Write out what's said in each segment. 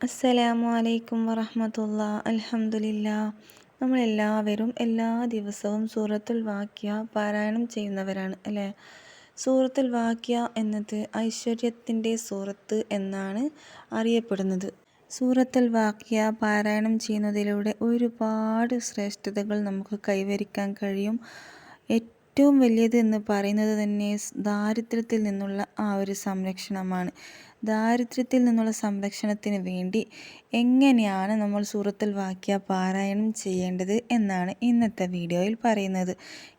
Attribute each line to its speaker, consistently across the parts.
Speaker 1: അസ്സലാമു അലൈക്കും വറഹമത്തുള്ള. അലഹമുല്ല നമ്മളെല്ലാവരും എല്ലാ ദിവസവും സൂറത്തുൽ വാക്യ പാരായണം ചെയ്യുന്നവരാണ് അല്ലേ? സൂറത്തുൽ വാക്യ എന്നത് ഐശ്വര്യത്തിന്റെ സൂറത്ത് എന്നാണ് അറിയപ്പെടുന്നത്. സൂറത്തുൽ വാക്യ പാരായണം ചെയ്യുന്നതിലൂടെ ഒരുപാട് ശ്രേഷ്ഠതകൾ നമുക്ക് കൈവരിക്കാൻ കഴിയും. ഏറ്റവും വലിയത് എന്ന് പറയുന്നത് തന്നെ ദാരിദ്ര്യത്തിൽ നിന്നുള്ള ആ ഒരു സംരക്ഷണമാണ്. ദാരിദ്ര്യത്തിൽ നിന്നുള്ള സംരക്ഷണത്തിന് വേണ്ടി എങ്ങനെയാണ് നമ്മൾ സൂറത്തിൽ വാക്യ പാരായണം ചെയ്യേണ്ടത് എന്നാണ് ഇന്നത്തെ വീഡിയോയിൽ പറയുന്നത്.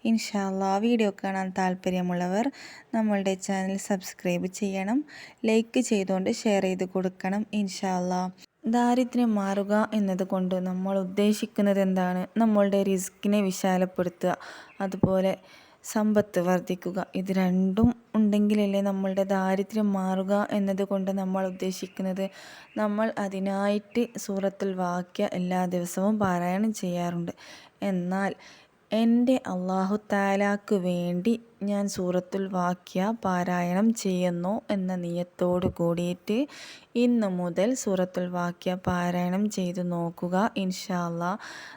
Speaker 1: ഇൻഷാല്ലാ വീഡിയോ കാണാൻ താല്പര്യമുള്ളവർ നമ്മളുടെ ചാനൽ സബ്സ്ക്രൈബ് ചെയ്യണം ലൈക്ക് ചെയ്തുകൊണ്ട് ഷെയർ ചെയ്ത് കൊടുക്കണം ഇൻഷാല്ലാ ദാരിദ്ര്യം മാറുക എന്നതുകൊണ്ട് നമ്മൾ ഉദ്ദേശിക്കുന്നത് എന്താണ്? നമ്മളുടെ റിസ്കിനെ വിശാലപ്പെടുത്തുക. അതുപോലെ സമ്പത്ത് വർദ്ധിക്കുക. ഇത് രണ്ടും ഉണ്ടെങ്കിലല്ലേ നമ്മളുടെ ദാരിദ്ര്യം മാറുക എന്നതുകൊണ്ട് നമ്മൾ ഉദ്ദേശിക്കുന്നത്. നമ്മൾ അതിനായിട്ട് സൂറത്തുൽ വാക്യ എല്ലാ ദിവസവും പാരായണം ചെയ്യാറുണ്ട്. എന്നാൽ എന്റെ അള്ളാഹു താലാക്ക് വേണ്ടി ഞാൻ സൂറത്തുൽ വാക്യ പാരായണം ചെയ്യുന്നു എന്ന നിയത്തോട് കൂടിയിട്ട് ഇന്ന് മുതൽ സൂറത്തുൽ വാക്യ പാരായണം ചെയ്തു നോക്കുക. ഇൻഷാല്ല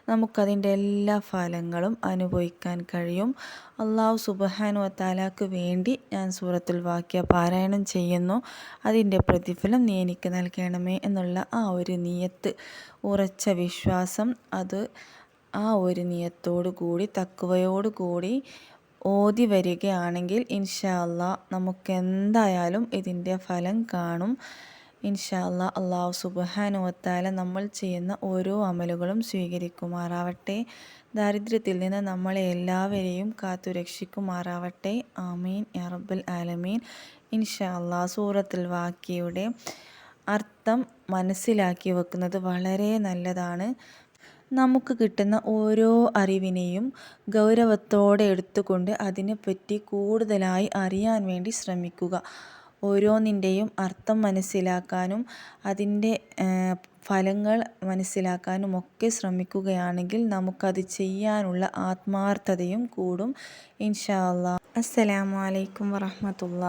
Speaker 1: നമുക്കതിന്റെ എല്ലാ ഫലങ്ങളും അനുഭവിക്കാൻ കഴിയും. അള്ളാഹു സുബഹാനു താലാക്ക് വേണ്ടി ഞാൻ സൂറത്തുൽ വാക്യ പാരായണം ചെയ്യുന്നു. അതിന്റെ പ്രതിഫലം നീ എനിക്ക് നൽകണമേ എന്നുള്ള ആ ഒരു നിയത്ത് ഉറച്ച വിശ്വാസം അത് ആ ഒരു നിയത്തോടു കൂടി തക്കുവയോടു കൂടി ഓതി വരികയാണെങ്കിൽ ഇൻഷാ അല്ലാ നമുക്ക് എന്തായാലും ഇതിന്റെ ഫലം കാണും. ഇൻഷാ അല്ലാ അള്ളാഹു സുബാനുവത്താല നമ്മൾ ചെയ്യുന്ന ഓരോ അമലുകളും സ്വീകരിക്കുമാറാവട്ടെ. ദാരിദ്ര്യത്തിൽ നിന്ന് നമ്മളെ എല്ലാവരെയും കാത്തു രക്ഷിക്കുമാറാവട്ടെ ആമീൻ അറബുൽ ആലമീൻ. ഇൻഷാ അല്ലാ സൂറത്തുൽ വാക്കിയുടെ അർത്ഥം മനസ്സിലാക്കി വെക്കുന്നത് വളരെ നല്ലതാണ്. നമുക്ക് കിട്ടുന്ന ഓരോ അറിവിനെയും ഗൗരവത്തോടെ എടുത്തുകൊണ്ട് അതിനെപ്പറ്റി കൂടുതലായി അറിയാൻ വേണ്ടി ശ്രമിക്കുക. ഓരോന്നിന്റെയും അർത്ഥം മനസ്സിലാക്കാനും അതിന്റെ ഫലങ്ങൾ മനസ്സിലാക്കാനും ഒക്കെ ശ്രമിക്കുകയാണെങ്കിൽ നമുക്കത് ചെയ്യാനുള്ള ആത്മാർത്ഥതയും കൂടും. ഇൻഷാ അല്ലാ അസ്സലാമു അലൈക്കും വറഹമത്തുള്ള